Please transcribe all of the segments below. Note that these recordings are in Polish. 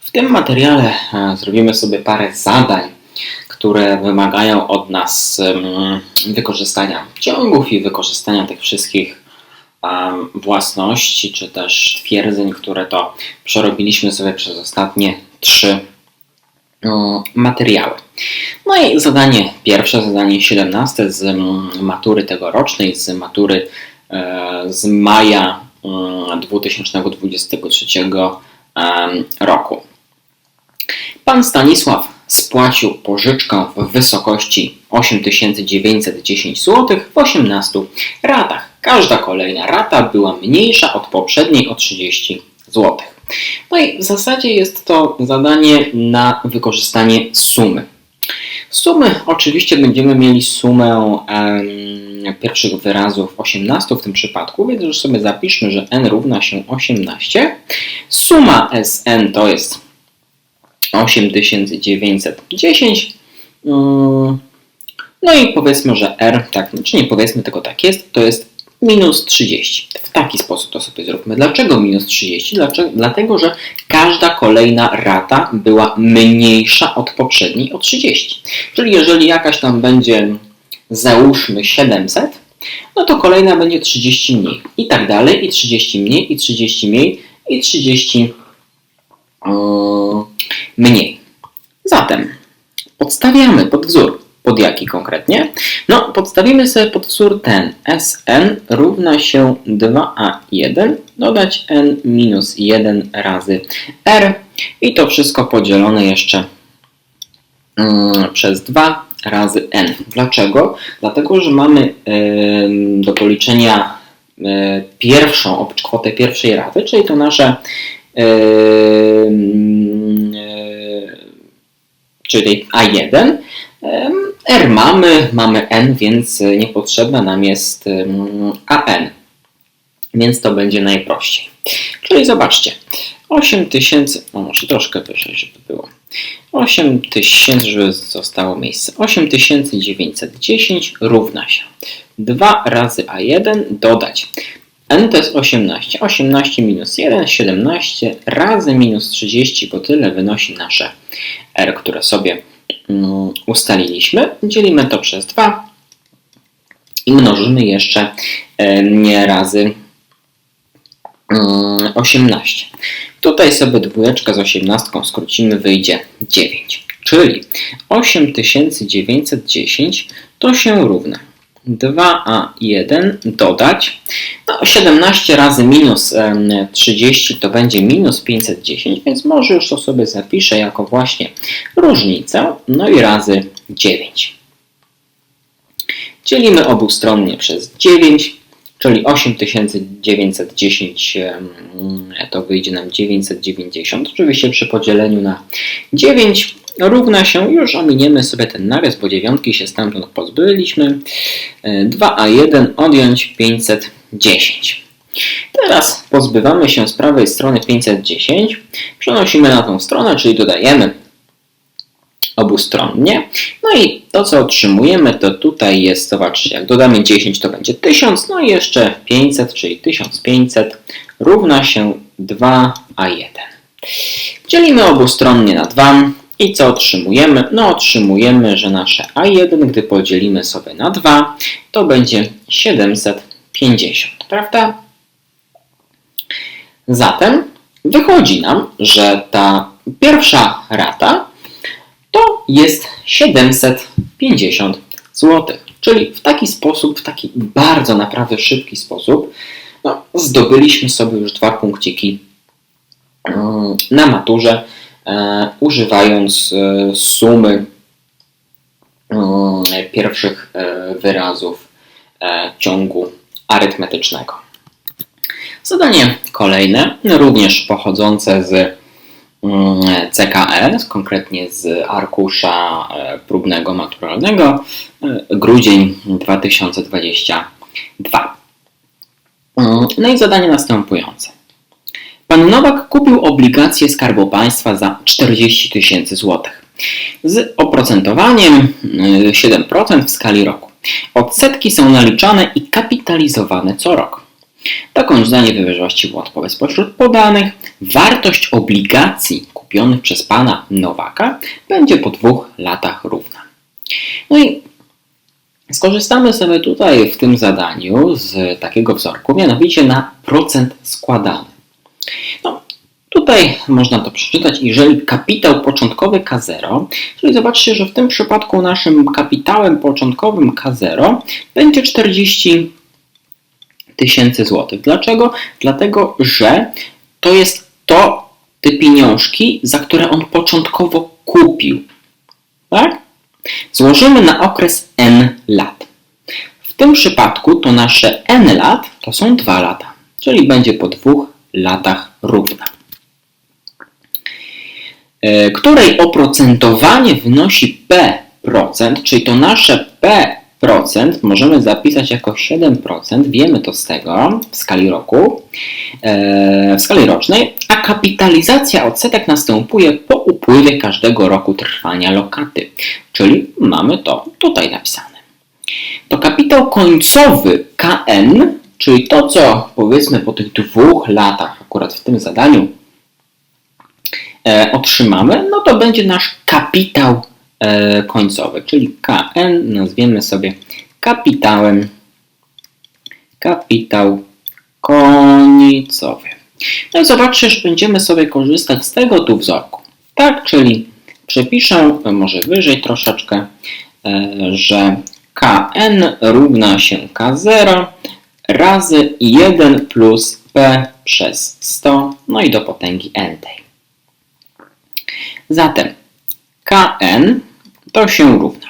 W tym materiale e, zrobimy sobie parę zadań, które wymagają od nas em, wykorzystania ciągów i wykorzystania tych wszystkich własności, czy też twierdzeń, które to przerobiliśmy sobie przez ostatnie trzy materiały. No i zadanie pierwsze, zadanie 17 z mm, matury tegorocznej, z matury e, z maja mm, 2023 em, roku. Pan Stanisław spłacił pożyczkę w wysokości 8910 zł w 18 ratach. Każda kolejna rata była mniejsza od poprzedniej o 30 zł. No i w zasadzie jest to zadanie na wykorzystanie sumy. Sumy oczywiście będziemy mieli sumę em, pierwszych wyrazów 18 w tym przypadku, więc już sobie zapiszmy, że n równa się 18. Suma Sn to jest 8910. Mm, No i powiedzmy, że R, tak, czy nie powiedzmy, tylko tak jest, to jest minus 30. W taki sposób to sobie zróbmy. Dlaczego minus 30? Dlaczego? Dlatego, że każda kolejna rata była mniejsza od poprzedniej o 30. Czyli jeżeli jakaś tam będzie, załóżmy 700, no to kolejna będzie 30 mniej. I tak dalej, i 30 mniej, i 30 mniej, i 30 yy, mniej. Zatem podstawiamy pod wzór. Pod jaki konkretnie? No, podstawimy sobie pod wzór ten. Sn równa się 2a1 dodać n minus 1 razy r i to wszystko podzielone jeszcze mm, przez 2 razy n. Dlaczego? Dlatego, że mamy do policzenia e, pierwszą, kwotę pierwszej raty, czyli to nasze em, czyli A1. Em, R mamy, mamy N, więc niepotrzebna nam jest AN. Więc to będzie najprościej. Czyli zobaczcie, 8000, no może troszkę wyżej, żeby było. 8000, żeby zostało miejsce. 8910 równa się 2 razy A1 dodać. N to jest 18. 18 minus 1, 17 razy minus 30, bo tyle wynosi nasze R, które sobie mm, ustaliliśmy. Dzielimy to przez 2 i mnożymy jeszcze e, razy mm, 18. Tutaj sobie dwójeczkę z 18 skrócimy, wyjdzie 9. Czyli 8910 to się równa 2a1 dodać. No, 17 razy minus em, 30 to będzie minus 510, więc może już to sobie zapiszę jako właśnie różnicę. No i razy 9. Dzielimy obustronnie przez 9, czyli 8910 em, to wyjdzie nam 990. Oczywiście przy podzieleniu na 9 równa się, już ominiemy sobie ten nawias, bo dziewiątki się stamtąd pozbyliśmy. E, 2a1 odjąć 510. Teraz pozbywamy się z prawej strony 510, przenosimy na tą stronę, czyli dodajemy obustronnie. No i to, co otrzymujemy, to tutaj jest, zobaczcie, jak dodamy 10, to będzie 1000, no i jeszcze 500, czyli 1500 równa się 2a1. Dzielimy obustronnie na 2 i co otrzymujemy? No otrzymujemy, że nasze a1, gdy podzielimy sobie na 2, to będzie 750, prawda? Zatem wychodzi nam, że ta pierwsza rata to jest 750 zł. Czyli w taki sposób, w taki bardzo naprawdę szybki sposób, no, zdobyliśmy sobie już dwa punkciki mm, na maturze, używając e, sumy mm, pierwszych e, wyrazów e, ciągu arytmetycznego. Zadanie kolejne, również pochodzące z mm, CKE, konkretnie z arkusza e, próbnego maturalnego, e, grudzień 2022. Mm, No i zadanie następujące. Pan Nowak kupił obligacje Skarbu Państwa za 40 tysięcy złotych z oprocentowaniem y, 7% w skali roku. Odsetki są naliczane i kapitalizowane co rok. Dokończ zdanie wyraźnie właściwą odpowiedź spośród podanych. Wartość obligacji kupionych przez pana Nowaka będzie po dwóch latach równa. No i skorzystamy sobie tutaj w tym zadaniu z takiego wzorku, mianowicie na procent składany. No, tutaj można to przeczytać, jeżeli kapitał początkowy K0, czyli zobaczcie, że w tym przypadku naszym kapitałem początkowym K0 będzie 40 tysięcy złotych. Dlaczego? Dlatego, że to jest to te pieniążki, za które on początkowo kupił. Tak? Złożymy na okres n lat. W tym przypadku to nasze n lat to są 2 lata, czyli będzie po dwóch latach równa. E, której oprocentowanie wynosi P%, czyli to nasze P procent możemy zapisać jako 7%, wiemy to z tego w skali roku, e, w skali rocznej, a kapitalizacja odsetek następuje po upływie każdego roku trwania lokaty, czyli mamy to tutaj napisane. To kapitał końcowy KN, czyli to, co powiedzmy po tych dwóch latach, akurat w tym zadaniu, e, otrzymamy, no to będzie nasz kapitał E, końcowy, czyli KN nazwiemy sobie kapitałem kapitał końcowy. No i zobaczcie, że będziemy sobie korzystać z tego tu wzorku. Tak, czyli przepiszę może wyżej troszeczkę, e, że KN równa się K0 razy 1 plus P przez 100, no i do potęgi n tej. Zatem KN to się równa.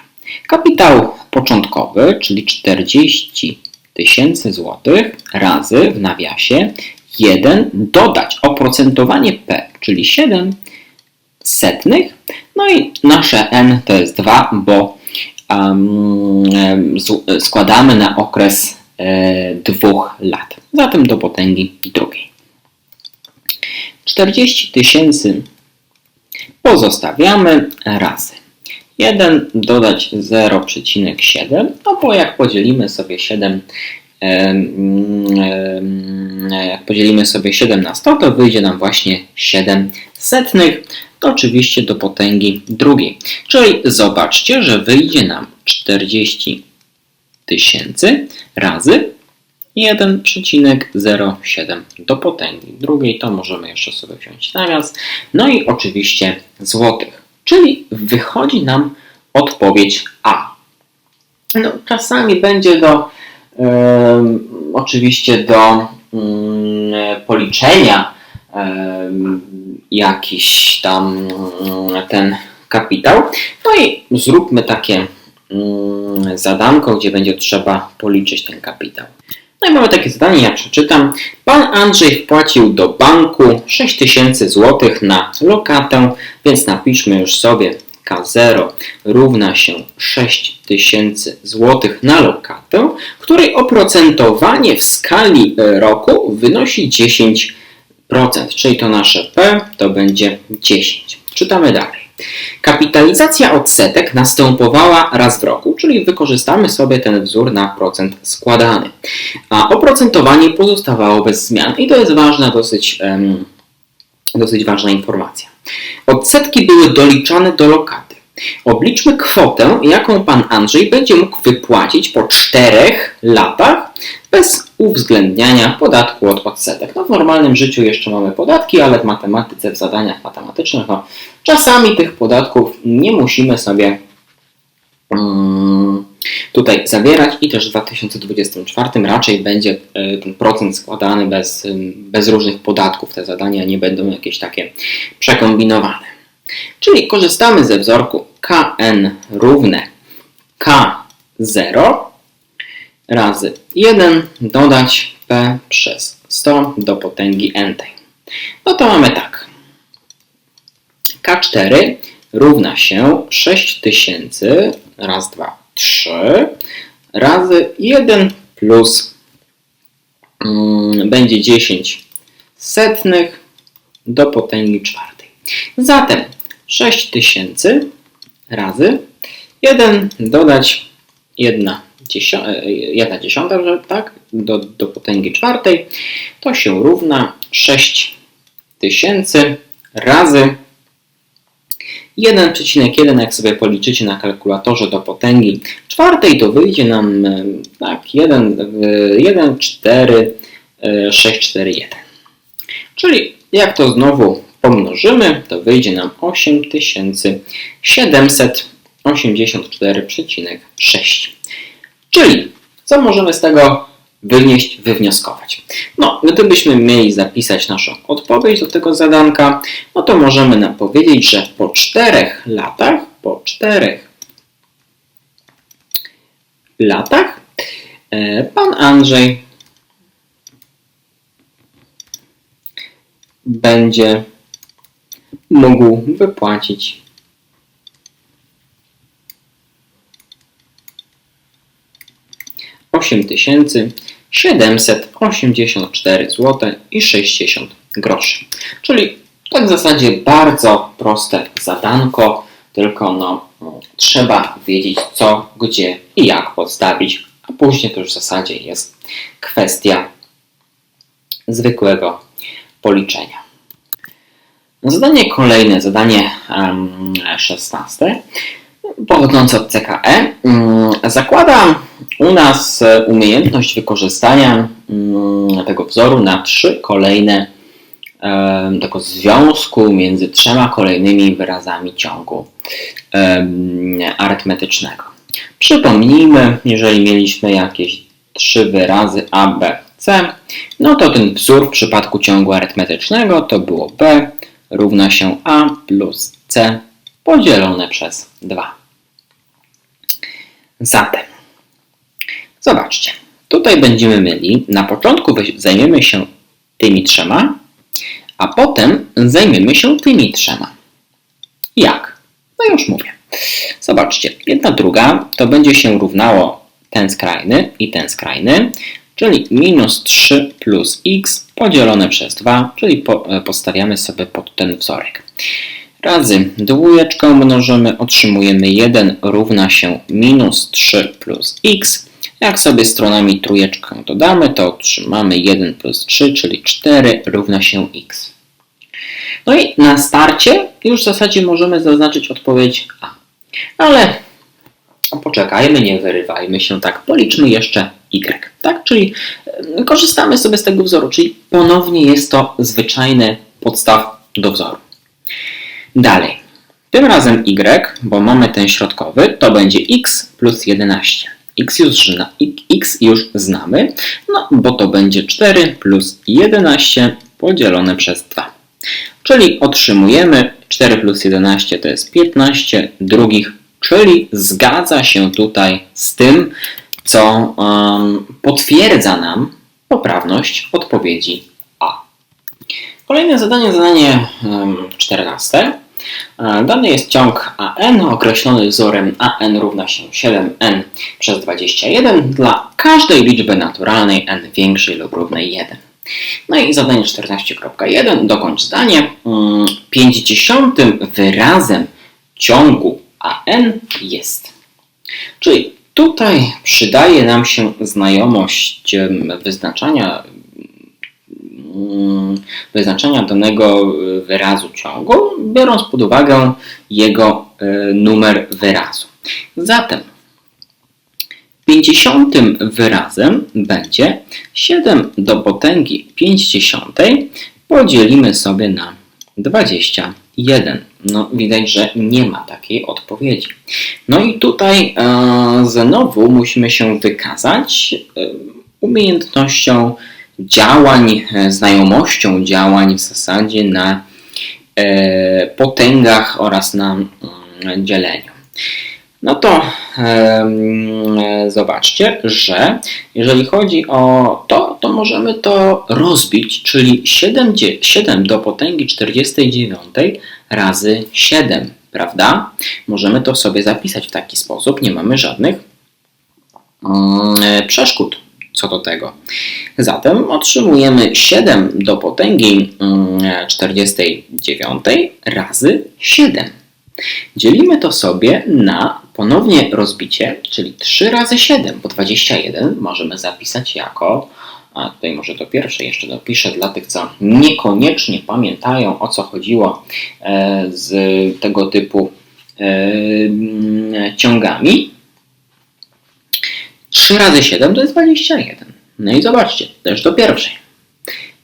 Kapitał początkowy, czyli 40 tysięcy złotych razy w nawiasie 1 dodać oprocentowanie P, czyli 7 setnych, no i nasze N to jest 2, bo um, składamy na okres dwóch lat. Zatem do potęgi drugiej. 40 tysięcy pozostawiamy razy. 1 dodać 0,7, no bo jak podzielimy sobie 7 jak podzielimy sobie 7 na 100, to wyjdzie nam właśnie 7 setnych, to oczywiście do potęgi drugiej. Czyli zobaczcie, że wyjdzie nam 40 tysięcy razy 1,07 do potęgi drugiej. To możemy jeszcze sobie wziąć nawias. No i oczywiście złotych. Czyli wychodzi nam odpowiedź A. No, czasami będzie do oczywiście do policzenia jakiś tam ten kapitał. No i zróbmy takie zadanko, gdzie będzie trzeba policzyć ten kapitał. No i mamy takie zadanie, ja przeczytam. Pan Andrzej wpłacił do banku 6000 zł na lokatę, więc napiszmy już sobie K0 równa się 6000 zł na lokatę, której oprocentowanie w skali roku wynosi 10%, czyli to nasze P to będzie 10. Czytamy dalej. Kapitalizacja odsetek następowała raz w roku, czyli wykorzystamy sobie ten wzór na procent składany. A oprocentowanie pozostawało bez zmian i to jest ważna, dosyć, um, dosyć ważna informacja. Odsetki były doliczane do lokaty. Obliczmy kwotę, jaką pan Andrzej będzie mógł wypłacić po czterech latach bez uwzględniania podatku od odsetek. No, w normalnym życiu jeszcze mamy podatki, ale w matematyce, w zadaniach matematycznych, no, czasami tych podatków nie musimy sobie um, tutaj zawierać i też w 2024 raczej będzie e, ten procent składany bez, bez różnych podatków. Te zadania nie będą jakieś takie przekombinowane. Czyli korzystamy ze wzorku kn równe k0 razy 1 dodać p przez 100 do potęgi n. No to mamy tak. K4 równa się 6000 raz, dwa, 3 razy 1 plus mm, będzie 10 setnych do potęgi czwartej. Zatem 6000 razy 1 dodać 1 jedna dziesiąta, że tak, do, do potęgi czwartej, to się równa 6000 razy 1,1 jak sobie policzycie na kalkulatorze do potęgi czwartej, to wyjdzie nam e, tak 1, 1 4, 6, 4, 1. Czyli jak to znowu pomnożymy, to wyjdzie nam 8784,6. Czyli co możemy z tego wynieść, wywnioskować? No, gdybyśmy mieli zapisać naszą odpowiedź do tego zadanka, no to możemy nam powiedzieć, że po czterech latach, po czterech latach e, pan Andrzej będzie mógł wypłacić osiem tysięcy siedemset osiemdziesiąt cztery zł i sześćdziesiąt groszy. Czyli tak w zasadzie bardzo proste zadanko, tylko no, trzeba wiedzieć co, gdzie i jak podstawić, a później to już w zasadzie jest kwestia zwykłego policzenia. Zadanie kolejne, zadanie 16, pochodzące od CKE, mm, zakłada u nas umiejętność wykorzystania mm, tego wzoru na trzy kolejne tego związku między trzema kolejnymi wyrazami ciągu arytmetycznego. Przypomnijmy, jeżeli mieliśmy jakieś trzy wyrazy A, B, C, no to ten wzór w przypadku ciągu arytmetycznego to było B równa się A plus C podzielone przez 2. Zatem, zobaczcie, tutaj będziemy mieli, na początku zajmiemy się tymi trzema, a potem zajmiemy się tymi trzema. Jak? No już mówię. Zobaczcie, jedna druga to będzie się równało ten skrajny i ten skrajny, czyli minus 3 plus x podzielone przez 2, czyli po, e, postawiamy sobie pod ten wzorek. Razy dwójeczkę mnożymy, otrzymujemy 1 równa się minus 3 plus x. Jak sobie stronami trójeczkę dodamy, to otrzymamy 1 plus 3, czyli 4 równa się x. No i na starcie już w zasadzie możemy zaznaczyć odpowiedź A. Ale poczekajmy, nie wyrywajmy się tak, policzmy jeszcze y. Tak? Czyli e, korzystamy sobie z tego wzoru, czyli ponownie jest to zwyczajny podstaw do wzoru. Dalej. Tym razem y, bo mamy ten środkowy, to będzie x plus 11. X już, x już znamy, no bo to będzie 4 plus 11 podzielone przez 2. Czyli otrzymujemy 4 plus 11 to jest 15 drugich, czyli zgadza się tutaj z tym, co um, potwierdza nam poprawność odpowiedzi A. Kolejne zadanie, zadanie um, 14. E, dany jest ciąg AN określony wzorem AN równa się 7n przez 21 dla każdej liczby naturalnej n większej lub równej 1. No i zadanie 14.1. Dokończ zdanie. 50 wyrazem ciągu AN jest. Czyli Tutaj przydaje nam się znajomość wyznaczania, wyznaczenia danego wyrazu ciągu, biorąc pod uwagę jego e, numer wyrazu. Zatem 50 wyrazem będzie 7 do potęgi 50 podzielimy sobie na 21. No, widać, że nie ma takiej odpowiedzi. No i tutaj e, znowu musimy się wykazać e, umiejętnością działań, e, znajomością działań w zasadzie na e, potęgach oraz na mm, dzieleniu. No to e, zobaczcie, że jeżeli chodzi o to, to możemy to rozbić, czyli 7, 7 do potęgi 49 razy 7, prawda? Możemy to sobie zapisać w taki sposób, nie mamy żadnych mm, przeszkód co do tego. Zatem otrzymujemy 7 do potęgi 49 mm, razy 7. Dzielimy to sobie na ponownie rozbicie, czyli 3 razy 7, bo 21 możemy zapisać jako a tutaj może to pierwsze jeszcze dopiszę dla tych, co niekoniecznie pamiętają o co chodziło e, z tego typu e, ciągami. 3 razy 7 to jest 21. No i zobaczcie, też do pierwszej.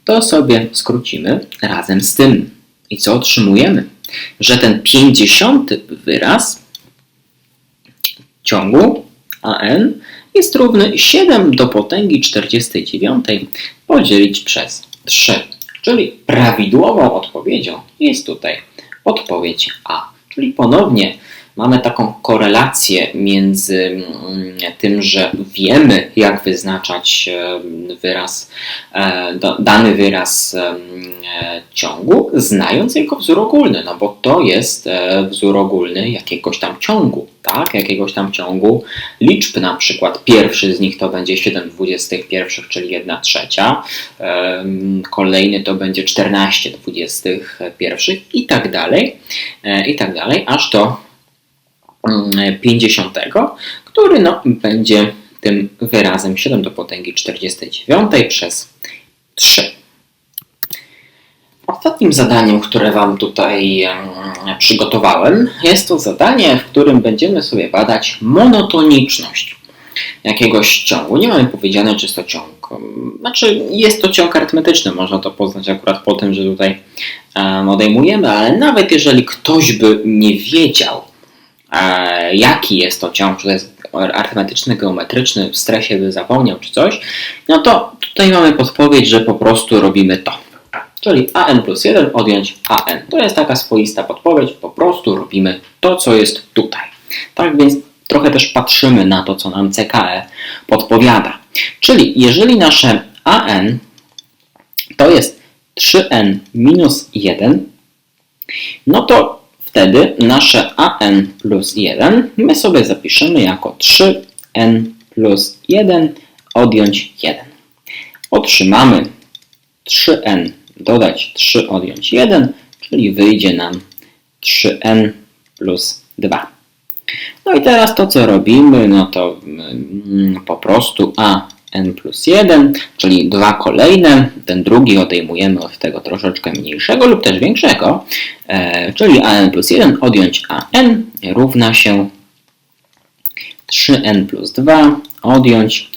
To sobie skrócimy razem z tym. I co otrzymujemy? Że ten 50 wyraz ciągu an jest równy 7 do potęgi 49 podzielić przez 3. Czyli prawidłową odpowiedzią jest tutaj odpowiedź A. Czyli ponownie mamy taką korelację między mm, tym, że wiemy, jak wyznaczać wyraz, e, dany wyraz e, ciągu, znając jego wzór ogólny, no bo to jest e, wzór ogólny jakiegoś tam ciągu, tak? Jakiegoś tam ciągu liczb, na przykład pierwszy z nich to będzie 7 21, czyli 1 trzecia, kolejny to będzie 14 21 i tak dalej, i tak dalej, aż do 50, który no, będzie tym wyrazem 7 do potęgi 49 przez 3. Ostatnim zadaniem, które Wam tutaj przygotowałem, jest to zadanie, w którym będziemy sobie badać monotoniczność jakiegoś ciągu. Nie mamy powiedziane, czy jest to ciąg. Znaczy, jest to ciąg arytmetyczny, można to poznać akurat po tym, że tutaj odejmujemy, ale nawet jeżeli ktoś by nie wiedział, jaki jest to ciąg, czy to jest arytmetyczny, geometryczny, w stresie by zapomniał, czy coś, no to tutaj mamy podpowiedź, że po prostu robimy to. Czyli an plus 1 odjąć an. To jest taka swoista podpowiedź, po prostu robimy to, co jest tutaj. Tak więc trochę też patrzymy na to, co nam CKE podpowiada. Czyli jeżeli nasze an to jest 3n minus 1, no to wtedy nasze an plus 1 my sobie zapiszemy jako 3n plus 1 odjąć 1. Otrzymamy 3n dodać 3 odjąć 1, czyli wyjdzie nam 3n plus 2. No i teraz to, co robimy, no to mm, po prostu a n plus 1, czyli dwa kolejne. Ten drugi odejmujemy od tego troszeczkę mniejszego lub też większego, e, czyli an plus 1 odjąć an równa się 3n plus 2 odjąć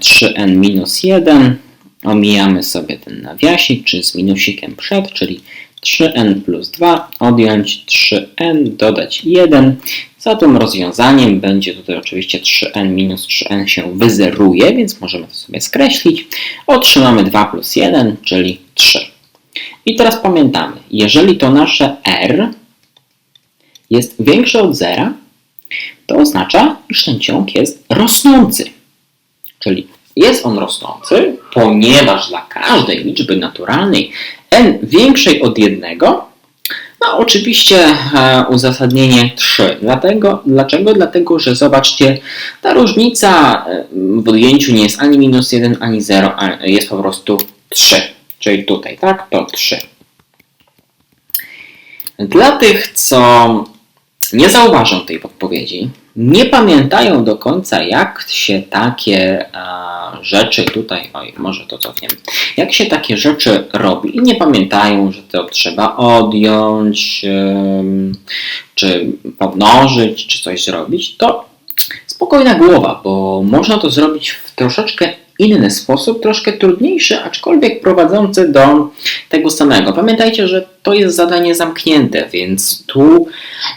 3n minus 1. Omijamy sobie ten nawiasik, czy z minusikiem przed, czyli 3n plus 2 odjąć 3n, dodać 1. Za tym rozwiązaniem będzie tutaj oczywiście 3n minus 3n się wyzeruje, więc możemy to sobie skreślić. Otrzymamy 2 plus 1, czyli 3. I teraz pamiętamy, jeżeli to nasze r jest większe od zera, to oznacza, iż ten ciąg jest rosnący. Czyli jest on rosnący, ponieważ dla każdej liczby naturalnej n większej od jednego, no oczywiście e, uzasadnienie 3. Dlatego, dlaczego? Dlatego, że zobaczcie, ta różnica e, w odjęciu nie jest ani minus 1, ani 0, a jest po prostu 3. Czyli tutaj, tak? To 3. Dla tych, co nie zauważą tej podpowiedzi, nie pamiętają do końca, jak się takie rzeczy tutaj, oj, może to cofniemy, jak się takie rzeczy robi. I nie pamiętają, że to trzeba odjąć, czy pomnożyć, czy coś zrobić, to spokojna głowa, bo można to zrobić w troszeczkę inny sposób, troszkę trudniejszy, aczkolwiek prowadzący do tego samego. Pamiętajcie, że to jest zadanie zamknięte, więc tu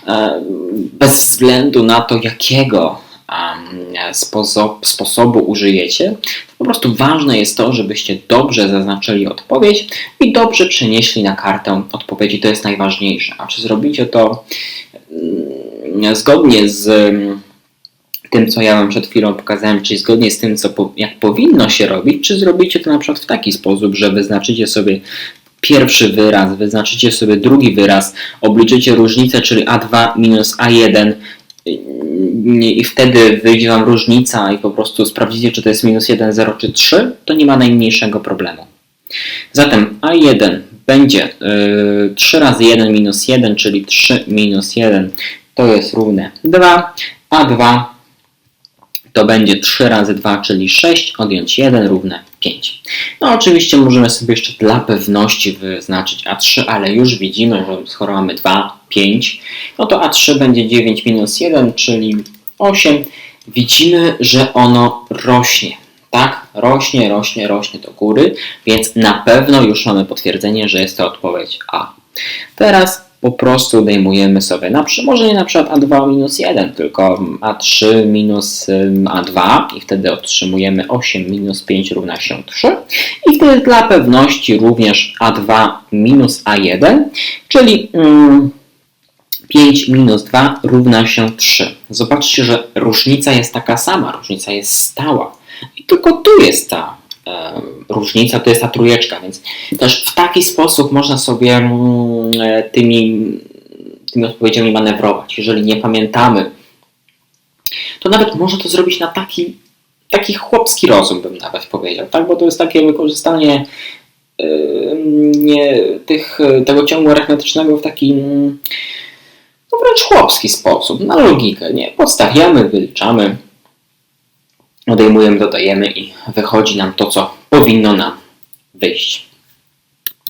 e, bez względu na to, jakiego sposobu użyjecie, po prostu ważne jest to, żebyście dobrze zaznaczyli odpowiedź i dobrze przenieśli na kartę odpowiedzi. To jest najważniejsze. A czy zrobicie to mm, zgodnie z tym, co ja Wam przed chwilą pokazałem, czyli zgodnie z tym, co, jak powinno się robić, czy zrobicie to na przykład w taki sposób, że wyznaczycie sobie pierwszy wyraz, wyznaczycie sobie drugi wyraz, obliczycie różnicę, czyli A2 minus A1 i wtedy wyjdzie Wam różnica i po prostu sprawdzicie, czy to jest minus 1, 0 czy 3, to nie ma najmniejszego problemu. Zatem A1 będzie yy, 3 razy 1 minus 1, czyli 3 minus 1 to jest równe 2, A2 to będzie 3 razy 2, czyli 6, odjąć 1 równe 5. No oczywiście możemy sobie jeszcze dla pewności wyznaczyć A3, ale już widzimy, że skoro mamy 2, 5, no to A3 będzie 9 minus 1, czyli 8. Widzimy, że ono rośnie. Tak, rośnie, rośnie, rośnie do góry, więc na pewno już mamy potwierdzenie, że jest to odpowiedź A. Teraz po prostu odejmujemy sobie, na, może nie na przykład A2 minus 1, tylko A3 minus ym, A2 i wtedy otrzymujemy 8 minus 5 równa się 3 i wtedy dla pewności również A2 minus A1, czyli ym, 5 minus 2 równa się 3. Zobaczcie, że różnica jest taka sama, różnica jest stała i tylko tu jest ta różnica, to jest ta trójeczka, więc też w taki sposób można sobie mm, e, tymi, tymi odpowiedziami manewrować. Jeżeli nie pamiętamy, to nawet można to zrobić na taki, taki chłopski rozum, bym nawet powiedział, tak? bo to jest takie wykorzystanie e, nie, tych, tego ciągu arytmetycznego w taki mm, no wręcz chłopski sposób, na logikę. Nie? Podstawiamy, wyliczamy, odejmujemy, dodajemy i wychodzi nam to, co powinno nam wyjść.